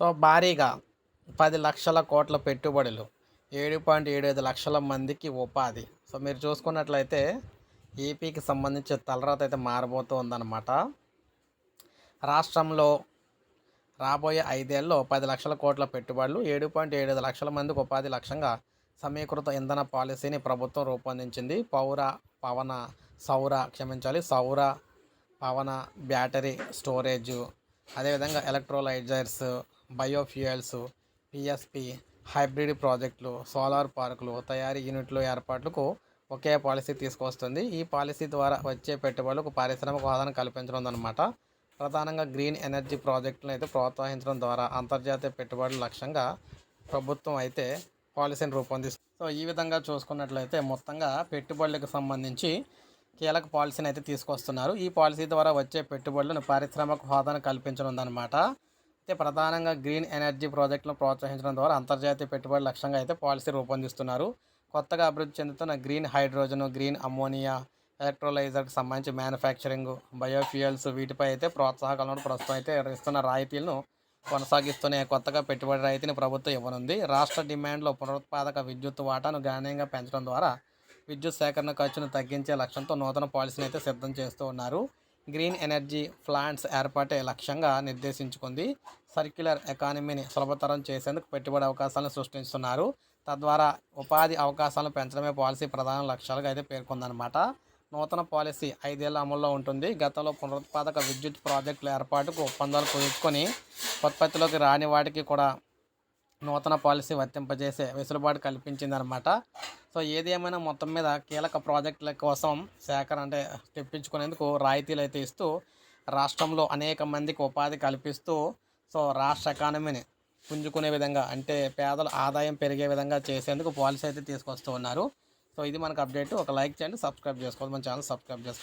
So భారీగా పది లక్షల కోట్ల పెట్టుబడులు ఏడు పాయింట్ ఏడు ఐదు లక్షల మందికి ఉపాధి. సో మీరు చూసుకున్నట్లయితే ఏపీకి సంబంధించి తలరాత అయితే మారబోతూ ఉందన్నమాట రాష్ట్రంలో రాబోయే ఐదేళ్ళలో పది లక్షల కోట్ల పెట్టుబడులు ఏడు పాయింట్ ఏడు లక్షల మందికి ఉపాధి లక్ష్యంగా సమీకృత ఇంధన పాలసీని ప్రభుత్వం రూపొందించింది. పౌర పవన సౌర క్షమించాలి సౌర పవన బ్యాటరీ స్టోరేజ్ అదేవిధంగా ఎలక్ట్రోలైజర్స్ బయోఫ్యూయల్స్ పిఎస్పి హైబ్రిడ్ ప్రాజెక్టులు సోలార్ పార్కులు తయారీ యూనిట్లు ఏర్పాట్లకు ఒకే పాలసీ తీసుకొస్తుంది. ఈ పాలసీ ద్వారా వచ్చే పెట్టుబడులకు పారిశ్రామిక హోదాను కల్పించనుందన్నమాట. ప్రధానంగా గ్రీన్ ఎనర్జీ ప్రాజెక్టులను అయితే ప్రోత్సహించడం ద్వారా అంతర్జాతీయ పెట్టుబడుల లక్ష్యంగా ప్రభుత్వం అయితే పాలసీని రూపొందిస్తుంది. సో ఈ విధంగా చూసుకున్నట్లయితే మొత్తంగా పెట్టుబడులకు సంబంధించి కీలక పాలసీని అయితే తీసుకొస్తున్నారు. ఈ పాలసీ ద్వారా వచ్చే పెట్టుబడులను పారిశ్రామిక హోదాను కల్పించనుందన్నమాట. అయితే ప్రధానంగా గ్రీన్ ఎనర్జీ ప్రాజెక్టులను ప్రోత్సహించడం ద్వారా అంతర్జాతీయ పెట్టుబడి లక్ష్యంగా అయితే పాలసీ రూపొందిస్తున్నారు. కొత్తగా అభివృద్ధి చెందుతున్న గ్రీన్ హైడ్రోజన్ గ్రీన్ అమ్మోనియా ఎలక్ట్రోలైజర్కి సంబంధించి మ్యానుఫ్యాక్చరింగ్ బయోఫ్యూయల్స్ వీటిపై అయితే ప్రోత్సాహకాలను ప్రస్తుతం అయితే ఇస్తున్న రాయితీలను కొనసాగిస్తూనే కొత్తగా పెట్టుబడి రాయితీని ప్రభుత్వం ఇవ్వనుంది. రాష్ట్ర డిమాండ్లో పునరుత్పాదక విద్యుత్ వాటాను గణనీయంగా పెంచడం ద్వారా విద్యుత్ సేకరణ ఖర్చును తగ్గించే లక్ష్యంతో నూతన పాలసీని అయితే సిద్ధం చేస్తూ ఉన్నారు. గ్రీన్ ఎనర్జీ ప్లాంట్స్ ఏర్పాటే లక్ష్యంగా నిర్దేశించుకుంది. సర్క్యులర్ ఎకానమీని సులభతరం చేసేందుకు పెట్టుబడి అవకాశాలను సృష్టిస్తున్నారు. తద్వారా ఉపాధి అవకాశాలను పెంచడమే పాలసీ ప్రధాన లక్ష్యాలుగా అయితే పేర్కొందనమాట నూతన పాలసీ ఐదేళ్ళ అమల్లో ఉంటుంది. గతంలో పునరుత్పాదక విద్యుత్ ప్రాజెక్టుల ఏర్పాటుకు ఒప్పందాలు కుదుర్చుకొని ఉత్పత్తిలోకి రాని వాటికి కూడా నూతన పాలసీ వర్తింపజేసే వెసులుబాటు కల్పించిందనమాట సో ఏది ఏమైనా మొత్తం మీద కీలక ప్రాజెక్టుల కోసం సేకరణ అంటే తెప్పించుకునేందుకు రాయితీలు అయితే ఇస్తూ రాష్ట్రంలో అనేక మందికి ఉపాధి కల్పిస్తూ సో రాష్ట్ర ఎకానమీని పుంజుకునే విధంగా అంటే పేదల ఆదాయం పెరిగే విధంగా చేసేందుకు పాలసీ అయితే తీసుకొస్తూ ఉన్నారు. సో ఇది మనకు అప్డేట్. ఒక లైక్ చేయండి సబ్స్క్రైబ్ చేసుకోవాలి మన ఛానల్ సబ్స్క్రైబ్ చేసుకోవాలి